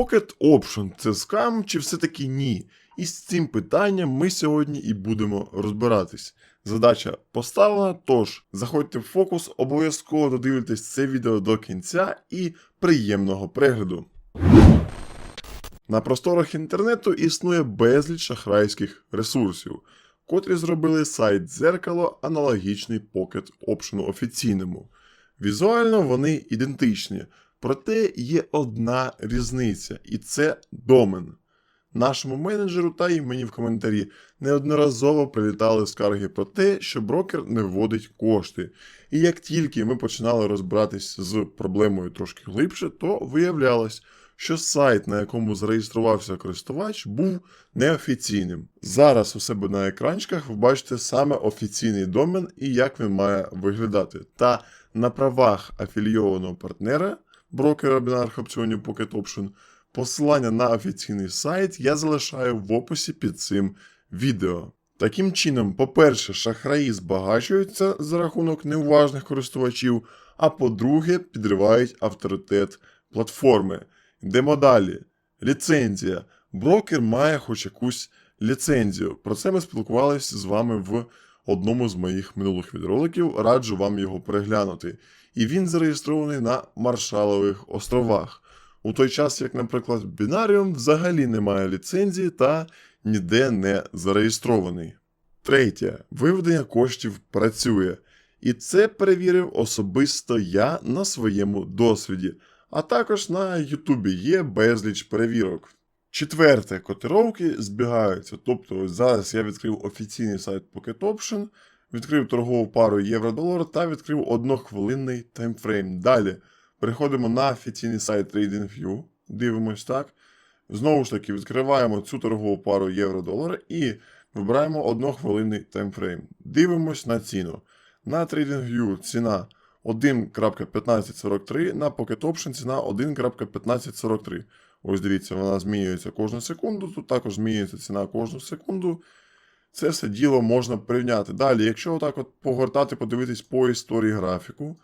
Pocket Option це скам чи все-таки ні? І з цим питанням ми сьогодні і будемо розбиратись. Задача поставлена, тож заходьте в фокус, обов'язково додивитесь це відео до кінця і приємного перегляду. На просторах інтернету існує безліч шахрайських ресурсів, котрі зробили сайт дзеркало аналогічний Pocket Option офіційному. Візуально вони ідентичні, проте є одна різниця, і це домен. Нашому менеджеру та й мені в коментарі неодноразово прилітали скарги про те, що брокер не вводить кошти. І як тільки ми починали розбиратись з проблемою трошки глибше, то виявлялось, що сайт, на якому зареєструвався користувач, був неофіційним. Зараз у себе на екранчиках ви бачите саме офіційний домен і як він має виглядати. Та на правах афілійованого партнера брокера бінарних опціонів Pocket Option Посилання на офіційний сайт я залишаю в описі під цим відео. Таким чином, по-перше, шахраї збагачуються за рахунок неуважних користувачів, а по-друге, підривають авторитет платформи. Йдемо далі. Ліцензія. Брокер має хоч якусь ліцензію. Про це ми спілкувалися з вами в одному з моїх минулих відеороликів. Раджу вам його переглянути. І він зареєстрований на Маршалових островах. У той час, як, наприклад, Binarium взагалі не має ліцензії та ніде не зареєстрований. Третє. Виведення коштів працює. І це перевірив особисто я на своєму досвіді, а також на Ютубі є безліч перевірок. Четверте, котировки збігаються. Тобто, ось зараз я відкрив офіційний сайт Pocket Option, відкрив торгову пару євро-долар та відкрив однохвилинний таймфрейм. Далі. Переходимо на офіційний сайт TradingView, дивимось так. Знову ж таки, відкриваємо цю торгову пару євро-долар і вибираємо однохвилинний таймфрейм. Дивимось на ціну. На TradingView ціна 1.1543, на Pocket Option ціна 1.1543. Ось дивіться, вона змінюється кожну секунду. Тут також змінюється ціна кожну секунду. Це все діло можна порівняти. Далі, якщо отак от погортати, подивитись по історії графіку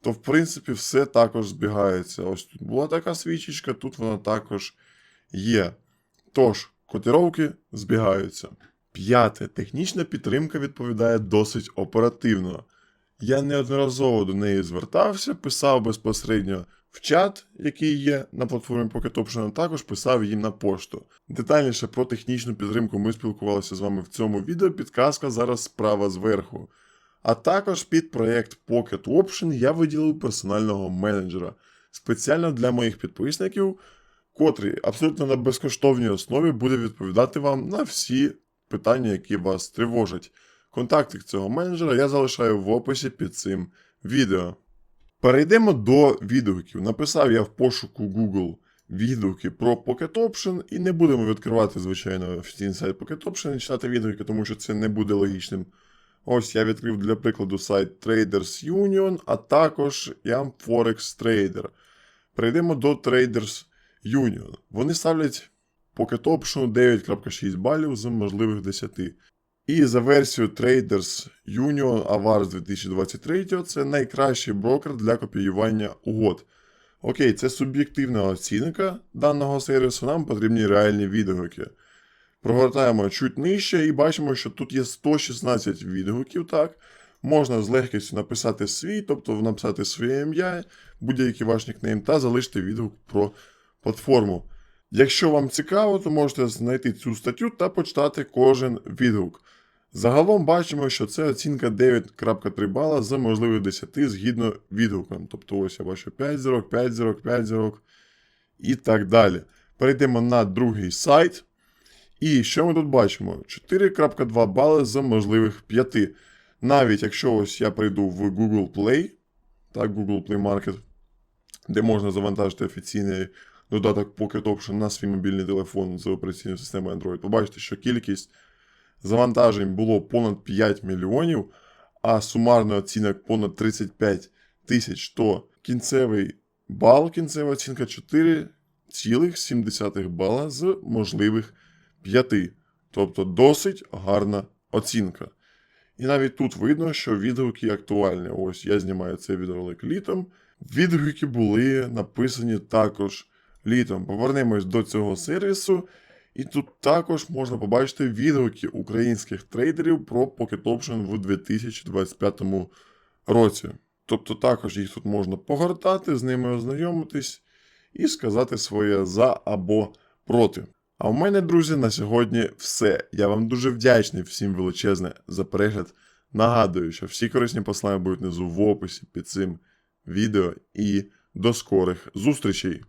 то в принципі все також збігається. Ось тут була така свічечка, тут вона також є. Тож, котировки збігаються. П'яте. Технічна підтримка відповідає досить оперативно. Я неодноразово до неї звертався, писав безпосередньо в чат, який є на платформі Pocket Option, також писав їм на пошту. Детальніше про технічну підтримку ми спілкувалися з вами в цьому відео. Підказка зараз справа зверху. А також під проєкт Pocket Option я виділив персонального менеджера спеціально для моїх підписників, котрий абсолютно на безкоштовній основі буде відповідати вам на всі питання, які вас тривожать. Контакти цього менеджера я залишаю в описі під цим відео. Перейдемо до відгуків. Написав я в пошуку Google відгуки про Pocket Option, і не будемо відкривати, звичайно, офіційний сайт Pocket Option і читати відгуки, тому що це не буде логічним. Ось я відкрив для прикладу сайт Traders Union, а також YAM Forex Trader. Перейдемо до Traders Union. Вони ставлять Pocket Option 9.6 балів з можливих 10. І за версією Traders Union Avars 2023 це найкращий брокер для копіювання угод. Окей, це суб'єктивна оцінка даного сервісу, нам потрібні реальні відгуки. Прогортаємо чуть нижче і бачимо, що тут є 116 відгуків. так. Можна з легкістю написати свій, тобто написати своє ім'я, будь-який ваш нікнейм, та залишити відгук про платформу. Якщо вам цікаво, то можете знайти цю статтю та почитати кожен відгук. Загалом бачимо, що це оцінка 9.3 бала за можливих 10 згідно відгукам. Тобто ось я бачу 5 зірок, 5 зірок, 5 зірок і так далі. Перейдемо на другий сайт. І що ми тут бачимо? 4.2 бали з можливих 5. Навіть якщо ось я прийду в Google Play, так, Google Play Market, де можна завантажити офіційний додаток Pocket Option на свій мобільний телефон з операційною системою Android, побачите, що кількість завантажень було понад 5 мільйонів, а сумарний оцінок понад 35 тисяч, то кінцевий бал, кінцева оцінка 4,7 бала з можливих 5. Тобто досить гарна оцінка. І навіть тут видно, що відгуки актуальні. Ось я знімаю цей відеоролик літом. Відгуки були написані також літом. Повернемось до цього сервісу. І тут також можна побачити відгуки українських трейдерів про Pocket Option в 2025 році. Тобто також їх тут можна погортати, з ними ознайомитись і сказати своє за або проти. А у мене, друзі, на сьогодні все. Я вам дуже вдячний всім величезне за перегляд. Нагадую, що всі корисні послання будуть внизу в описі під цим відео і до скорих зустрічей!